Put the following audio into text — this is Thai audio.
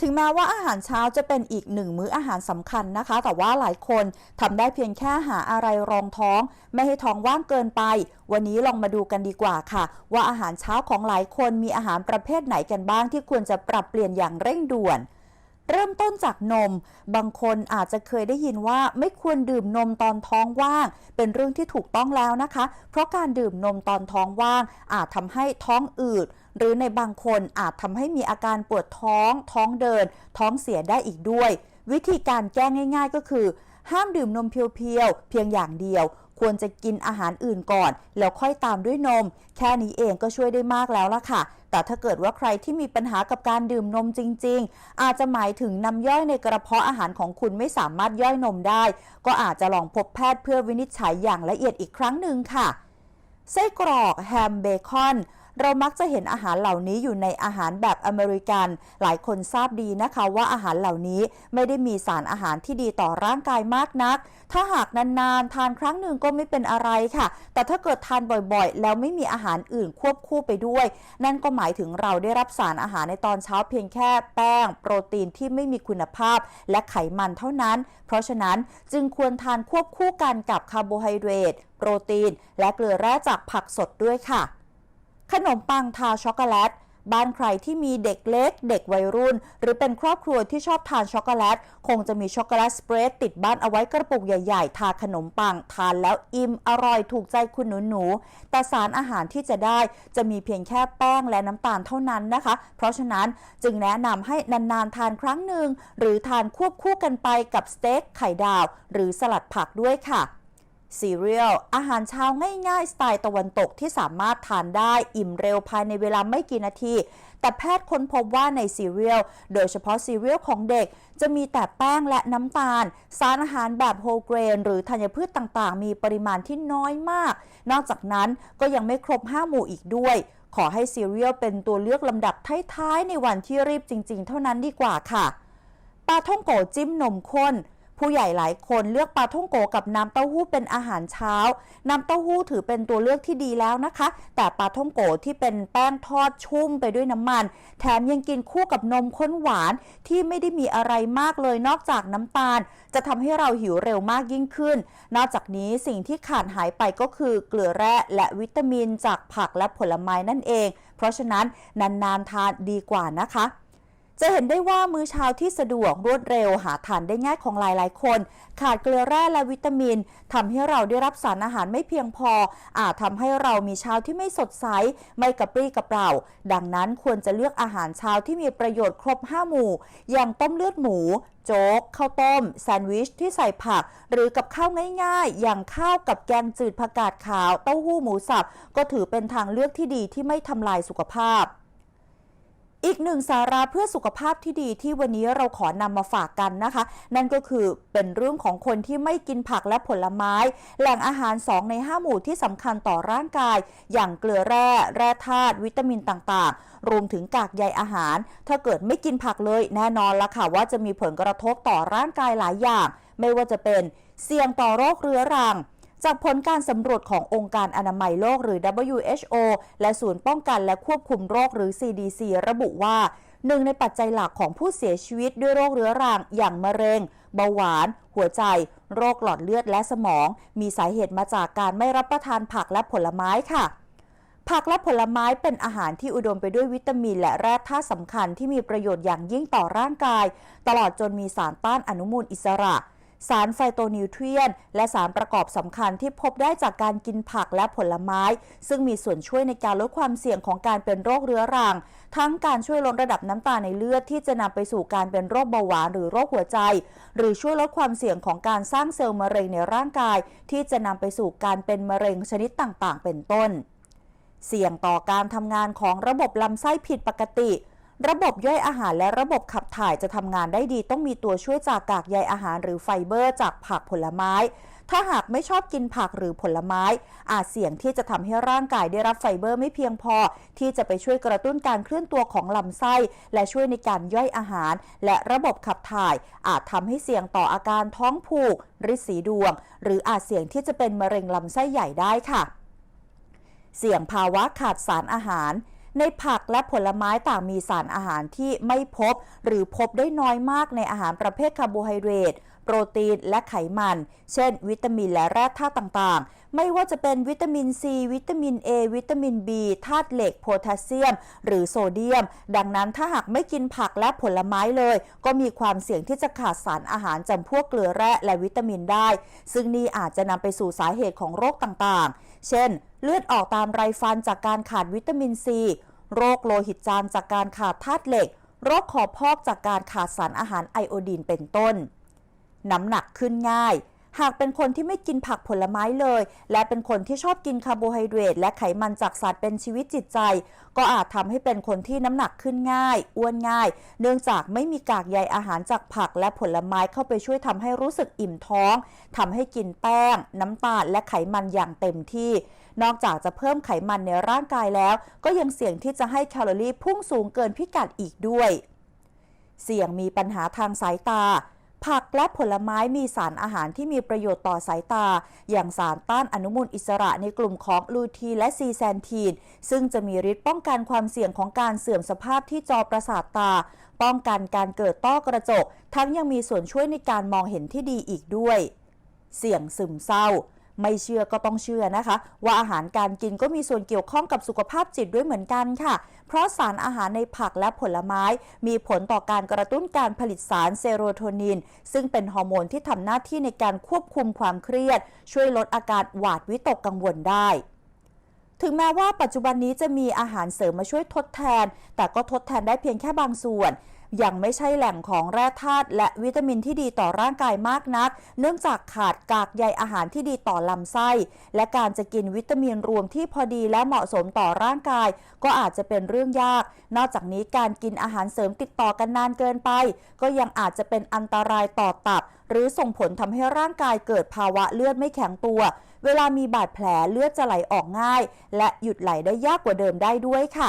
ถึงแม้ว่าอาหารเช้าจะเป็นอีกหนึ่งมื้ออาหารสำคัญนะคะ แต่ว่าหลายคนทำได้เพียงแค่หาอะไรรองท้อง ไม่ให้ท้องว่างเกินไป วันนี้ลองมาดูกันดีกว่าค่ะ ว่าอาหารเช้าของหลายคนมีอาหารประเภทไหนกันบ้างที่ควรจะปรับเปลี่ยนอย่างเร่งด่วน เริ่มต้นจากนม บางคนอาจจะเคยได้ยินว่าไม่ควรดื่มนมตอนท้องว่าง เป็นเรื่องที่ถูกต้องแล้วนะคะ เพราะการดื่มนมตอนท้องว่าง อาจทำให้ท้องอืด หรือในบางคนอาจทำให้มีอาการปวดท้อง ท้องเดิน ท้องเสียได้อีกด้วย วิธีการแก้ง่าย ๆ ก็คือ ห้ามดื่มนมเพียวๆเพียงอย่างเดียว ควรจะกินอาหารอื่นก่อน แล้วค่อยตามด้วยนม แค่นี้เองก็ช่วยได้มากแล้วล่ะค่ะ แต่ถ้าเกิดว่าใครที่มีปัญหากับการดื่มนมจริง ๆ อาจจะหมายถึงน้ำย่อยในกระเพาะอาหารของคุณไม่สามารถย่อยนมได้ ก็อาจจะลองพบแพทย์เพื่อวินิจฉัยอย่างละเอียดอีกครั้งหนึ่งค่ะไส้กรอกแฮมเบคอน เรามักจะเห็นอาหารเหล่านี้อยู่ในอาหารแบบอเมริกัน หลายคนทราบดีนะคะว่าอาหารเหล่านี้ไม่ได้มีสารอาหารที่ดีต่อร่างกายมากนัก ถ้าหากนานๆ ทานครั้งหนึ่งก็ไม่เป็นอะไรค่ะ แต่ถ้าเกิดทานบ่อยๆ แล้วไม่มีอาหารอื่นควบคู่ไปด้วย นั่นก็หมายถึงเราได้รับสารอาหารในตอนเช้าเพียงแค่แป้ง โปรตีนที่ไม่มีคุณภาพ และไขมันเท่านั้น เพราะฉะนั้นจึงควรทานควบคู่กันกับคาร์โบไฮเดรตโปรตีน และเกลือแร่จากผักสดด้วยค่ะ ขนมปังทาช็อกโกแลตบ้านใครที่มีเด็กเล็ก เด็กวัยรุ่น หรือเป็นครอบครัวที่ชอบทานช็อกโกแลต คงจะมีช็อกโกแลตสเปรดติดบ้านเอาไว้กระปุกใหญ่ๆ ทาขนมปัง ทานแล้วอิ่มอร่อยถูกใจคุณหนูๆแต่สารอาหารที่จะได้จะมีเพียงแค่แป้งและน้ำตาลเท่านั้นนะคะ เพราะฉะนั้นจึงแนะนำให้นานๆ ทานครั้งหนึ่งหรือทานควบคู่กันไปกับสเต็กไข่ดาว หรือสลัดผักด้วยค่ะ ซีเรียลอาหารเช้าง่ายๆ สไตล์ตะวันตกที่สามารถทานได้อิ่มเร็วภายในเวลาไม่กี่นาที แต่แพทย์ค้นพบว่าในซีเรียลโดยเฉพาะซีเรียลของเด็ก จะมีแต่แป้งและน้ำตาล สารอาหารแบบโฮเกรน หรือธัญพืชต่างๆ มีปริมาณที่น้อยมาก นอกจากนั้นก็ยังไม่ครบ 5 หมู่อีกด้วย ขอให้ซีเรียลเป็นตัวเลือกลำดับท้ายๆในวันที่รีบจริง ๆ เท่านั้นดีกว่าค่ะปลาท่องโกจิ้มนมข้น ผู้ใหญ่หลายคนเลือกปลาท่องโกกับน้ำเต้าหู้เป็นอาหารเช้า น้ำเต้าหู้ถือเป็นตัวเลือกที่ดีแล้วนะคะ แต่ปลาท่องโกที่เป็นแป้งทอดชุ่มไปด้วยน้ำมัน แถมยังกินคู่กับนมข้นหวานที่ไม่ได้มีอะไรมากเลยนอกจากน้ำตาล จะทำให้เราหิวเร็วมากยิ่งขึ้น นอกจากนี้สิ่งที่ขาดหายไปก็คือเกลือแร่และวิตามินจากผักและผลไม้นั่นเอง เพราะฉะนั้นนานๆทานดีกว่านะคะ จะเห็นได้ว่ามื้อเช้าที่สะดวกรวดเร็วหาทานได้ง่ายของหลายๆ คน ขาดเกลือแร่และวิตามินทำให้เราได้รับสารอาหารไม่เพียงพอ อาจทำให้เรามีเช้าที่ไม่สดใส ไม่กระปรี้กระเปร่า ดังนั้นควรจะเลือกอาหารเช้าที่มีประโยชน์ครบ 5 หมู่ อย่างต้มเลือดหมู โจ๊กข้าวต้ม แซนด์วิชที่ใส่ผัก หรือกับข้าวง่ายๆ อย่างข้าวกับแกงจืดผักกาดขาวเต้าหู้หมูสับก็ถือเป็นทางเลือกที่ดีที่ไม่ทำลายสุขภาพ อีกหนึ่งสาระเพื่อสุขภาพที่ดีที่วันนี้เราขอนำมาฝากกันนะคะ นั่นก็คือเป็นเรื่องของคนที่ไม่กินผักและผลไม้ แหล่งอาหาร 2 ใน 5 หมู่ที่สำคัญต่อร่างกาย อย่างเกลือแร่แร่ธาตุวิตามินต่างๆ รวมถึงกากใยอาหาร ถ้าเกิดไม่กินผักเลยแน่นอนละค่ะว่าจะมีผลกระทบต่อร่างกายหลายอย่าง ไม่ว่าจะเป็นเสี่ยงต่อโรคเรื้อรัง จากผลการสำรวจขององค์การอนามัยโลกหรือ WHO และศูนย์ป้องกันและควบคุมโรคหรือ CDC ระบุว่าหนึ่งในปัจจัยหลักของผู้เสียชีวิตด้วยโรคเรื้อรังอย่างมะเร็ง เบาหวาน หัวใจ โรคหลอดเลือดและสมอง มีสาเหตุมาจากการไม่รับประทานผักและผลไม้ค่ะผักและผลไม้เป็นอาหารที่อุดมไปด้วยวิตามินและแร่ธาตุสำคัญที่มีประโยชน์อย่างยิ่งต่อร่างกาย ตลอดจนมีสารต้านอนุมูลอิสระ สารไฟโตนิวเทรียน และสารประกอบสำคัญที่พบได้จากการกินผักและผลไม้ ซึ่งมีส่วนช่วยในการลดความเสี่ยงของการเป็นโรคเรื้อรัง ทั้งการช่วยลดระดับน้ำตาลในเลือดที่จะนำไปสู่การเป็นโรคเบาหวานหรือโรคหัวใจ หรือช่วยลดความเสี่ยงของการสร้างเซลล์มะเร็งในร่างกาย ที่จะนำไปสู่การเป็นมะเร็งชนิดต่างๆ เป็นต้น เสี่ยงต่อการทำงานของระบบลำไส้ผิดปกติ ระบบย่อยอาหารและระบบขับถ่ายจะทำงานได้ดีต้องมีตัวช่วยจากกากใยอาหารหรือไฟเบอร์จากผักผลไม้ ถ้าหากไม่ชอบกินผักหรือผลไม้ อาจเสี่ยงที่จะทำให้ร่างกายได้รับไฟเบอร์ไม่เพียงพอ ที่จะไปช่วยกระตุ้นการเคลื่อนตัวของลำไส้ และช่วยในการย่อยอาหาร และระบบขับถ่าย อาจทำให้เสี่ยงต่ออาการท้องผูกริดสีดวง หรืออาจเสี่ยงที่จะเป็นมะเร็งลำไส้ใหญ่ได้ค่ะ เสี่ยงภาวะขาดสารอาหาร ในผักและผลไม้ต่างมีสารอาหารที่ไม่พบ หรือพบได้น้อยมากในอาหารประเภทคาร์โบไฮเดรตโปรตีนและไขมัน เช่น วิตามินและแร่ธาตุต่างๆ ไม่ว่าจะเป็นวิตามินซีวิตามิน A วิตามิน B ธาตุเหล็กโพแทสเซียม หรือโซเดียม ดังนั้นถ้าหากไม่กินผักและผลไม้เลย ก็มีความเสี่ยงที่จะขาดสารอาหารจำพวกเกลือแร่และวิตามินได้ ซึ่งนี่อาจจะนำไปสู่สาเหตุของโรคต่างๆ เช่น เลือดออกตามไรฟันจากการขาดวิตามินซี โรคโลหิตจางจากการขาดธาตุเหล็ก โรคขอพอกจากการขาดสารอาหารไอโอดีนเป็นต้น น้ำหนักขึ้นง่าย หากเป็นคนที่ไม่กินผักผลไม้เลย และเป็นคนที่ชอบกินคาร์โบไฮเดรตและไขมันจากสัตว์เป็นชีวิตจิตใจ ก็อาจทำให้เป็นคนที่น้ำหนักขึ้นง่าย อ้วนง่าย เนื่องจากไม่มีกากใยอาหารจากผักและผลไม้เข้าไปช่วยทำให้รู้สึกอิ่มท้องทำให้กินแป้ง น้ำตาลและไขมันอย่างเต็มที่ นอกจากจะเพิ่มไขมันในร่างกายแล้ว ก็ยังเสี่ยงที่จะให้แคลอรี่พุ่งสูงเกินพิกัดอีกด้วย เสี่ยงมีปัญหาทางสายตา ผักและผลไม้มีสารอาหารที่มีประโยชน์ต่อสายตา อย่างสารต้านอนุมูลอิสระในกลุ่มของลูทีและซีแซนทีน ซึ่งจะมีฤทธิ์ป้องกันความเสี่ยงของการเสื่อมสภาพที่จอประสาทตา ป้องกันการเกิดต้อกระจก ทั้งยังมีส่วนช่วยในการมองเห็นที่ดีอีกด้วย เสี่ยงซึมเศร้า ไม่เชื่อก็ต้องเชื่อนะคะ ว่าอาหารการกินก็มีส่วนเกี่ยวข้องกับสุขภาพจิตด้วยเหมือนกันค่ะ เพราะสารอาหารในผักและผลไม้ มีผลต่อการกระตุ้นการผลิตสารเซโรโทนิน ซึ่งเป็นฮอร์โมนที่ทำหน้าที่ในการควบคุมความเครียด ช่วยลดอาการหวาดวิตกกังวลได้ถึงแม้ว่าปัจจุบันนี้จะมีอาหารเสริมมาช่วยทดแทน แต่ก็ทดแทนได้เพียงแค่บางส่วน ยังไม่ใช่แหล่งของแร่ธาตุและวิตามินที่ดีต่อร่างกายมากนัก เนื่องจากขาดกากใยอาหารที่ดีต่อลำไส้ และการจะกินวิตามินรวมที่พอดีและเหมาะสมต่อร่างกาย ก็อาจจะเป็นเรื่องยาก นอกจากนี้การกินอาหารเสริมติดต่อกันนานเกินไป ก็ยังอาจจะเป็นอันตรายต่อตับ หรือส่งผลทำให้ร่างกายเกิดภาวะเลือดไม่แข็งตัว เวลามีบาดแผลเลือดจะไหลออกง่าย และหยุดไหลได้ยากกว่าเดิมได้ด้วยค่ะ